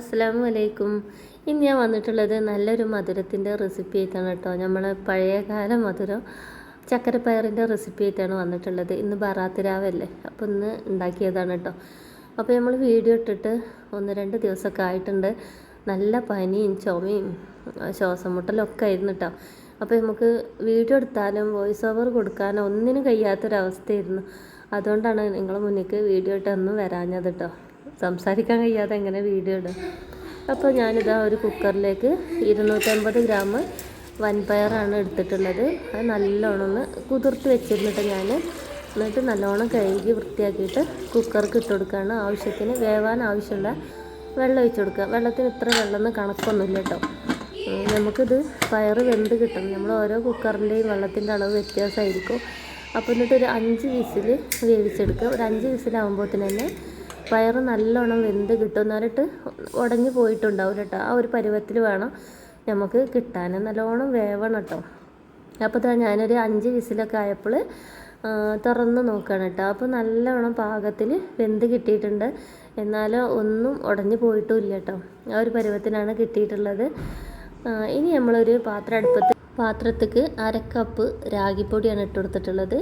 അസ്സലാമു അലൈക്കും ഇന്ന് ഞാൻ വന്നിട്ടുള്ളത് നല്ലൊരു മധുരത്തിന്റെ റെസിപ്പി ആയിട്ടാണ് കേട്ടോ നമ്മൾ പഴയകാല മധുരം ചക്കരപ്പയറിന്റെ റെസിപ്പി ആയിട്ടാണ് വന്നിട്ടുള്ളത്. ഇന്ന് ബറാത്ത് രാവല്ലേ? അപ്പോൾ ഇന്ന് ഉണ്ടാക്കിയതാണ് കേട്ടോ. അപ്പോൾ നമ്മൾ വീഡിയോ ഇട്ടിട്ട് ഒന്ന് രണ്ട് ദിവസമൊക്കെ ആയിട്ടുണ്ട്. നല്ല പനിയും ചുമയും ശ്വാസം മുട്ടലും ഒക്കെ ആയിരുന്നു കേട്ടോ. അപ്പോൾ നമുക്ക് വീഡിയോ എടുത്താലും വോയിസ് ഓവർ കൊടുക്കാനോ ഒന്നിനും കഴിയാത്തൊരവസ്ഥയായിരുന്നു. അതുകൊണ്ടാണ് നിങ്ങളെ മുന്നിലേക്ക് വീഡിയോ ഇട്ടൊന്നും വരാഞ്ഞത് കേട്ടോ. സംസാരിക്കാൻ കഴിയാതെ എങ്ങനെ വീഡിയോ ഇടും? അപ്പോൾ ഞാനിതാ ഒരു കുക്കറിലേക്ക് ഇരുന്നൂറ്റമ്പത് ഗ്രാം വൻപയറാണ് എടുത്തിട്ടുള്ളത്. അത് നല്ലോണം കുതിർത്ത് വെച്ചിരുന്നിട്ട് ഞാൻ എന്നിട്ട് നല്ലോണം കഴുകി വൃത്തിയാക്കിയിട്ട് കുക്കർക്ക് ഇട്ട് കൊടുക്കുകയാണ് ആവശ്യത്തിന് വേവാൻ ആവശ്യമുള്ള വെള്ളം ഒഴിച്ച് കൊടുക്കുക. വെള്ളത്തിന് ഇത്ര വെള്ളം എന്ന് കണക്കൊന്നുമില്ല കേട്ടോ. നമുക്കിത് പയർ വെന്ത് കിട്ടും നമ്മൾ ഓരോ കുക്കറിന്റെയും വെള്ളത്തിന്റെ അളവ് വ്യത്യാസമായിരിക്കും. അപ്പോൾ എന്നിട്ട് ഒരു അഞ്ച് വിസിൽ വേവിച്ചെടുക്കുക. ഒരു അഞ്ച് വിസിലാകുമ്പോഴത്തേന് തന്നെ പയർ നല്ലോണം വെന്ത് കിട്ടും ഉടഞ്ഞു പോയിട്ടുണ്ടാവും കേട്ടോ. ആ ഒരു പരുവത്തിൽ വേണം നമുക്ക് കിട്ടാൻ. നല്ലോണം വേവണം കേട്ടോ. അപ്പോൾ ഇതാ ഞാനൊരു അഞ്ച് വിസിലൊക്കെ ആയപ്പോൾ തുറന്ന് നോക്കുകയാണ് കേട്ടോ. അപ്പോൾ നല്ലോണം പാകത്തിൽ വെന്ത് കിട്ടിയിട്ടുണ്ട്. എന്നാലും ഒന്നും ഉടഞ്ഞു പോയിട്ടും ഇല്ല കേട്ടോ. ആ ഒരു പരുവത്തിനാണ് കിട്ടിയിട്ടുള്ളത്. ഇനി നമ്മളൊരു പാത്രം അടുപ്പത്ത് പാത്രത്തേക്ക് അര കപ്പ് രാഗിപ്പൊടിയാണ് ഇട്ട് കൊടുത്തിട്ടുള്ളത്.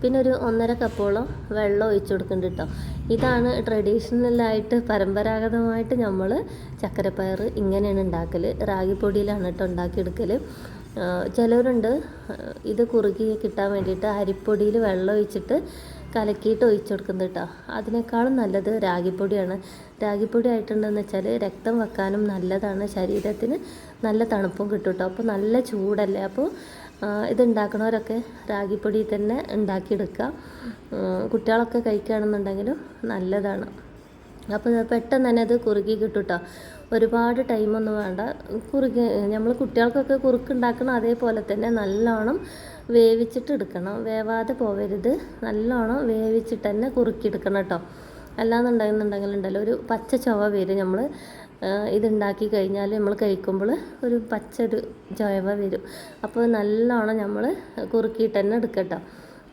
പിന്നെ ഒരു ഒന്നര കപ്പോളം വെള്ളം ഒഴിച്ച് കൊടുക്കുന്നുണ്ട് കേട്ടോ ഇതാണ് ട്രഡീഷണലായിട്ട് പരമ്പരാഗതമായിട്ട് നമ്മൾ ചക്കരപ്പയർ ഇങ്ങനെയാണ് ഉണ്ടാക്കൽ റാഗിപ്പൊടിയിലാണ് കേട്ടോ ഉണ്ടാക്കിയെടുക്കൽ ചിലവരുണ്ട് ഇത് കുറുകി കിട്ടാൻ വേണ്ടിയിട്ട് അരിപ്പൊടിയിൽ വെള്ളം ഒഴിച്ചിട്ട് കലക്കിയിട്ട് ഒഴിച്ചു കൊടുക്കുന്നത് കേട്ടോ. അതിനേക്കാളും നല്ലത് രാഗിപ്പൊടിയാണ്. രാഗിപ്പൊടി ആയിട്ടുണ്ടെന്ന് വെച്ചാൽ രക്തം വെക്കാനും നല്ലതാണ്. ശരീരത്തിന് നല്ല തണുപ്പും കിട്ടും കേട്ടോ. അപ്പോൾ നല്ല ചൂടല്ലേ? അപ്പോൾ ഇതുണ്ടാക്കണവരൊക്കെ രാഗിപ്പൊടി തന്നെ ഉണ്ടാക്കിയെടുക്കുക. ഉം, കുട്ടികളൊക്കെ കഴിക്കുകയാണെന്നുണ്ടെങ്കിലും നല്ലതാണ്. അപ്പോൾ പെട്ടെന്ന് തന്നെ അത് കുറുകി കിട്ടും കേട്ടോ. ഒരുപാട് ടൈമൊന്നും വേണ്ട. കുറുക്ക് നമ്മൾ കുട്ടികൾക്കൊക്കെ കുറുക്ക് ഉണ്ടാക്കണം അതേപോലെ തന്നെ നല്ലോണം വേവിച്ചിട്ട് എടുക്കണം വേവാതെ പോവരുത്. നല്ലോണം വേവിച്ചിട്ട് തന്നെ കുറുക്കിയെടുക്കണം കേട്ടോ. അല്ലാന്നുണ്ടെന്നുണ്ടെങ്കിലുണ്ടല്ലോ ഒരു പച്ച ചുവ വരും നമ്മൾ ഇതുണ്ടാക്കി കഴിഞ്ഞാൽ നമ്മൾ കഴിക്കുമ്പോൾ ഒരു പച്ചൊരു ചുവ വരും. അപ്പോൾ നല്ലോണം നമ്മൾ കുറുക്കിയിട്ട് തന്നെ എടുക്കട്ടോ.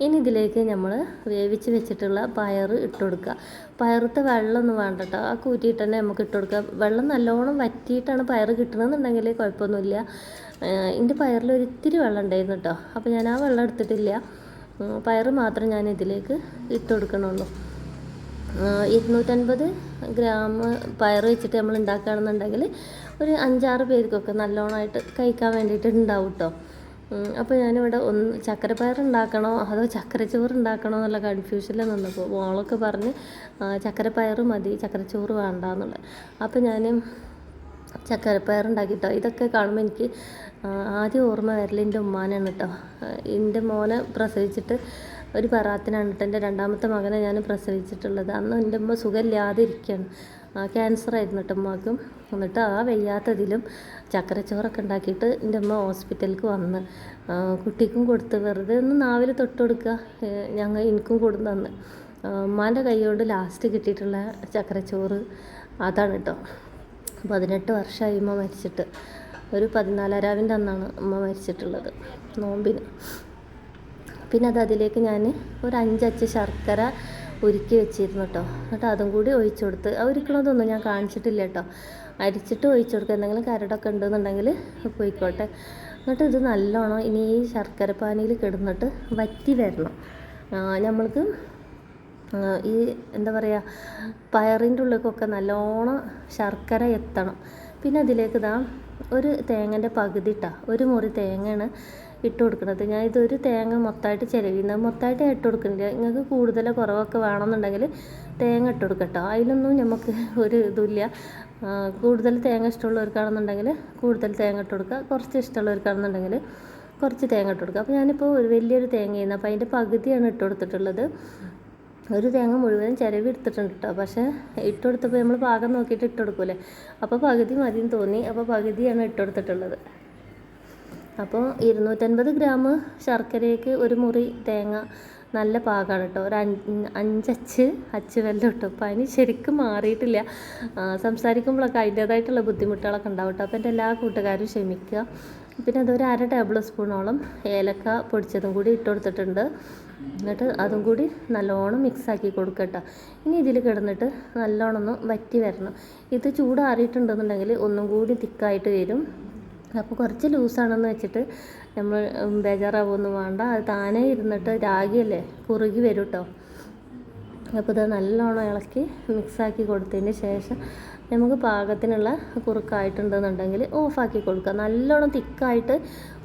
ഇനി ഇതിലേക്ക് നമ്മൾ വേവിച്ച് വെച്ചിട്ടുള്ള പയർ ഇട്ട് കൊടുക്കുക പയറത്തെ വെള്ളമൊന്നും വേണ്ട കേട്ടോ ആ കൂറ്റിയിട്ട് തന്നെ നമുക്ക് ഇട്ട് കൊടുക്കുക വെള്ളം നല്ലോണം വറ്റിയിട്ടാണ് പയർ കിട്ടണമെന്നുണ്ടെങ്കിൽ കുഴപ്പമൊന്നുമില്ല. എന്റെ പയറിൽ ഒരിത്തിരി വെള്ളം ഉണ്ടായിരുന്നു കേട്ടോ. അപ്പോൾ ഞാൻ ആ വെള്ളം എടുത്തിട്ടില്ല. പയർ മാത്രം ഞാൻ ഇതിലേക്ക് ഇട്ട് കൊടുക്കണുള്ളൂ ഇരുന്നൂറ്റൻപത് ഗ്രാം പയർ വെച്ചിട്ട് നമ്മൾ ഉണ്ടാക്കുകയാണെന്നുണ്ടെങ്കിൽ ഒരു അഞ്ചാറ് പേർക്കൊക്കെ നല്ലോണമായിട്ട് കഴിക്കാൻ വേണ്ടിയിട്ട് ഉണ്ടാവും കേട്ടോ. അപ്പോൾ ഞാനിവിടെ ഒന്ന് ചക്കരപ്പയർ ഉണ്ടാക്കണോ അതോ ചക്കരച്ചോറ് ഉണ്ടാക്കണോ എന്നുള്ള കൺഫ്യൂഷനിൽ നിന്നപ്പോൾ മോളൊക്കെ പറഞ്ഞ് ചക്കരപ്പയർ മതി ചക്കരച്ചോറ് വേണ്ട എന്നുള്ളത് അപ്പോൾ ഞാൻ ചക്കരപ്പയർ ഉണ്ടാക്കിട്ടോ. ഇതൊക്കെ കാണുമ്പോൾ എനിക്ക് ആദ്യം ഓർമ്മ വരൽ എന്റെ ഉമ്മാനാണ് കേട്ടോ എന്റെ മോനെ പ്രസവിച്ചിട്ട് ഒരു പറാത്തിനാണ് കേട്ടോ എന്റെ രണ്ടാമത്തെ മകനെ ഞാൻ പ്രസവിച്ചിട്ടുള്ളത്. അന്ന് എന്റെ ഉമ്മ സുഖമില്ലാതെ ഇരിക്കുകയാണ് ക്യാൻസർ ആയിരുന്നു കേട്ടോ ഉമ്മക്കും. എന്നിട്ട് ആ വയ്യാത്തതിലും ചക്കരച്ചോറൊക്കെ ഉണ്ടാക്കിയിട്ട് എന്റെ അമ്മ ഹോസ്പിറ്റലിലേക്ക് വന്ന്. കുട്ടിക്കും കൊടുത്ത് വെറുതെ ഒന്ന് നാവിൽ തൊട്ട് കൊടുക്കുക ഞങ്ങൾ എനിക്കും കൊടുത്ത് തന്ന്. ഉമ്മാന്റെ കൈ കൊണ്ട് ലാസ്റ്റ് കിട്ടിയിട്ടുള്ള ചക്കരച്ചോറ് അതാണ് കേട്ടോ പതിനെട്ട് വർഷമായി ഉമ്മ മരിച്ചിട്ട്. ഒരു പതിനാലാരാവിന്റെ അന്നാണ് ഉമ്മ മരിച്ചിട്ടുള്ളത് നോമ്പിന്. പിന്നെ അത് അതിലേക്ക് ഞാൻ ഒരു അഞ്ചച്ച് ശർക്കര ഉരുക്കി വെച്ചിരുന്നു കേട്ടോ എന്നിട്ട് അതും കൂടി ഒഴിച്ചു കൊടുത്ത് ആ ഉരുക്കണതൊന്നും ഞാൻ കാണിച്ചിട്ടില്ല കേട്ടോ അരിച്ചിട്ട് ഒഴിച്ചു കൊടുക്കുക എന്തെങ്കിലും കരടൊക്കെ ഉണ്ടെന്നുണ്ടെങ്കിൽ പോയിക്കോട്ടെ. എന്നിട്ട് ഇത് നല്ലോണം ഇനി ഈ ശർക്കര പാനിയിൽ കിടന്നിട്ട് വറ്റി വരണം. നമ്മൾക്ക് ഈ എന്താ പറയുക പയറിന്റെ ഉള്ളിലേക്കൊക്കെ നല്ലോണം ശർക്കര എത്തണം. പിന്നെ അതിലേക്ക് ഇതാ ഒരു തേങ്ങന്റെ പകുതി ഇട്ടാ ഒരു മുറി തേങ്ങയാണ് ഇട്ട് കൊടുക്കുന്നത്. ഞാൻ ഇതൊരു തേങ്ങ മൊത്തമായിട്ട് ചിലവിന്ന് മൊത്തമായിട്ട് ഇട്ട് കൊടുക്കുന്നില്ല. നിങ്ങൾക്ക് കൂടുതൽ കുറവൊക്കെ വേണമെന്നുണ്ടെങ്കിൽ തേങ്ങ ഇട്ട് കൊടുക്കട്ടോ. അതിലൊന്നും നമുക്ക് ഒരു ഇതുമില്ല. കൂടുതൽ തേങ്ങ ഇഷ്ടമുള്ളവർക്കാണെന്നുണ്ടെങ്കിൽ കൂടുതൽ തേങ്ങ ഇട്ട് കൊടുക്കുക. കുറച്ച് ഇഷ്ടമുള്ളവർക്കാണെന്നുണ്ടെങ്കിൽ കുറച്ച് തേങ്ങ ഇട്ട് കൊടുക്കുക. അപ്പോൾ ഞാനിപ്പോൾ ഒരു വലിയൊരു തേങ്ങയാണ് അപ്പോൾ അതിന്റെ പകുതിയാണ് ഇട്ട് കൊടുത്തിട്ടുള്ളത്. ഒരു തേങ്ങ മുഴുവൻ ചിരവി എടുത്തിട്ടുണ്ട് കേട്ടോ. പക്ഷേ ഇട്ട് കൊടുത്തപ്പോൾ നമ്മൾ പാകം നോക്കിയിട്ട് ഇട്ട് കൊടുക്കൂലേ അപ്പോൾ പകുതി മതിയെന്ന് തോന്നി. അപ്പോൾ പകുതിയാണ് ഇട്ട് കൊടുത്തിട്ടുള്ളത്. അപ്പോൾ ഇരുന്നൂറ്റൻപത് ഗ്രാം ശർക്കരയ്ക്ക് ഒരു മുറി തേങ്ങ നല്ല പാകമാണ് കേട്ടോ. ഒരു അഞ്ച് അഞ്ചച്ച് അച്ച് വെല്ലം ഇട്ടു. പനി ശരിക്കും മാറിയിട്ടില്ല. സംസാരിക്കുമ്പോഴൊക്കെ അതിന്റേതായിട്ടുള്ള ബുദ്ധിമുട്ടുകളൊക്കെ ഉണ്ടാവും കേട്ടോ. അപ്പോൾ എന്റെ എല്ലാ കൂട്ടുകാരും ക്ഷമിക്കുക. പിന്നെ അതൊരു അര ടേബിൾ സ്പൂണോളം ഏലക്ക പൊടിച്ചതും കൂടി ഇട്ട് കൊടുത്തിട്ടുണ്ട്. എന്നിട്ട് അതും കൂടി നല്ലോണം മിക്സാക്കി കൊടുക്കട്ടോ ഇനി ഇതിൽ കിടന്നിട്ട് നല്ലോണം ഒന്ന് വറ്റി വരണം. ഇത് ചൂടാറിയിട്ടുണ്ടെന്നുണ്ടെങ്കിൽ ഒന്നും കൂടി തിക്കായിട്ട് വരും. അപ്പോൾ കുറച്ച് ലൂസാണെന്ന് വെച്ചിട്ട് നമ്മൾ ബേജാറാവൊന്നും വേണ്ട. അത് താനേ ഇരുന്നിട്ട് രാഗിയല്ലേ? കുറുകി വരും കേട്ടോ അപ്പോൾ ഇത് നല്ലോണം ഇളക്കി മിക്സാക്കി കൊടുത്തതിന് ശേഷം നമുക്ക് പാകത്തിനുള്ള കുറുക്കായിട്ടുണ്ടെന്നുണ്ടെങ്കിൽ ഓഫാക്കി കൊടുക്കുക. നല്ലോണം തിക്കായിട്ട്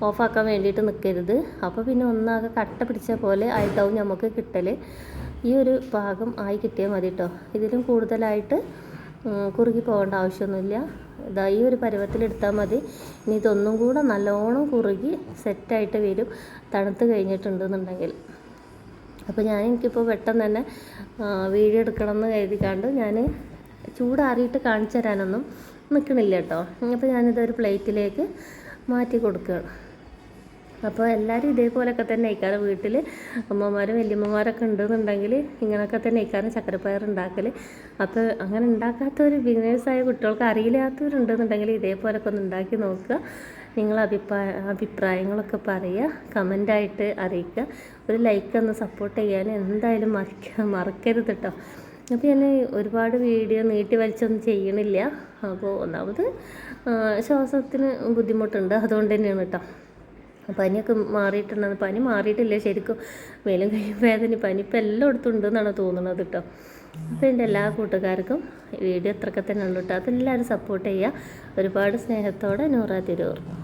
ഓഫാക്കാൻ വേണ്ടിയിട്ട് നിൽക്കരുത് അപ്പോൾ പിന്നെ ഒന്നാകെ കട്ട പിടിച്ച പോലെ ആയിട്ടാവും നമുക്ക് കിട്ടൽ ഈ ഒരു പാകം ആയി കിട്ടിയാൽ മതി കേട്ടോ ഇതിലും കൂടുതലായിട്ട് കുറുകി പോകേണ്ട ആവശ്യമൊന്നുമില്ല. ഇതാ ഈ ഒരു പരുവത്തിലെടുത്താൽ മതി. ഇനി ഇതൊന്നും കൂടെ നല്ലോണം കുറുകി സെറ്റായിട്ട് വരും. തണുത്ത് കഴിഞ്ഞിട്ടുണ്ടെന്നുണ്ടെങ്കിൽ. അപ്പോൾ ഞാൻ എനിക്കിപ്പോൾ പെട്ടെന്ന് തന്നെ വീഡിയോ എന്ന് കരുതിക്കാണ്ട് ഞാൻ ചൂടാറിയിട്ട് കാണിച്ചു തരാനൊന്നും നിൽക്കണില്ല കേട്ടോ. അപ്പോൾ ഞാനിതൊരു പ്ലേറ്റിലേക്ക് മാറ്റി കൊടുക്കുകയാണ്. അപ്പോൾ എല്ലാവരും ഇതേപോലെയൊക്കെ തന്നെ ഇക്കാരം വീട്ടിൽ അമ്മമാരും വലിയമ്മമാരൊക്കെ ഉണ്ടെന്നുണ്ടെങ്കിൽ ഇങ്ങനെയൊക്കെ തന്നെ ഇക്കാരം ചക്കരപ്പയർ ഉണ്ടാക്കൽ അപ്പോൾ അങ്ങനെ ഉണ്ടാക്കാത്തവർ ബിഗിനേഴ്സായ കുട്ടികൾക്ക് അറിയില്ലാത്തവരുണ്ടെന്നുണ്ടെങ്കിൽ ഇതേപോലെയൊക്കെ ഒന്ന് ഉണ്ടാക്കി നോക്കുക. നിങ്ങൾ അഭിപ്രായ അഭിപ്രായങ്ങളൊക്കെ പറയുക. കമന്റായിട്ട് അറിയിക്കുക. ഒരു ലൈക്ക് ഒന്ന് സപ്പോർട്ട് ചെയ്യാൻ എന്തായാലും മറിക്ക മറക്കരുത് കേട്ടോ അപ്പോൾ ഞാൻ ഒരുപാട് വീഡിയോ നീട്ടി വലിച്ചൊന്നും ചെയ്യണില്ല. അപ്പോൾ ഒന്നാമത് ശ്വാസത്തിന് ബുദ്ധിമുട്ടുണ്ട്. അതുകൊണ്ട് തന്നെയാണ് കേട്ടോ പനിയൊക്കെ മാറിയിട്ടുണ്ടെന്ന്. പനി മാറിയിട്ടില്ല ശരിക്കും? മേലും കൈയും വേദന പനി ഇപ്പം എല്ലായിടത്തും ഉണ്ടെന്നാണ് തോന്നുന്നത് കേട്ടോ. അപ്പോൾ എന്റെ എല്ലാ കൂട്ടുകാർക്കും വീഡിയോ അത്രയൊക്കെ തന്നെ ഉള്ളൂ കേട്ടോ. അതെല്ലാവരും സപ്പോർട്ട് ചെയ്യുക. ഒരുപാട് സ്നേഹത്തോടെ നൂറാ തിരൂർ.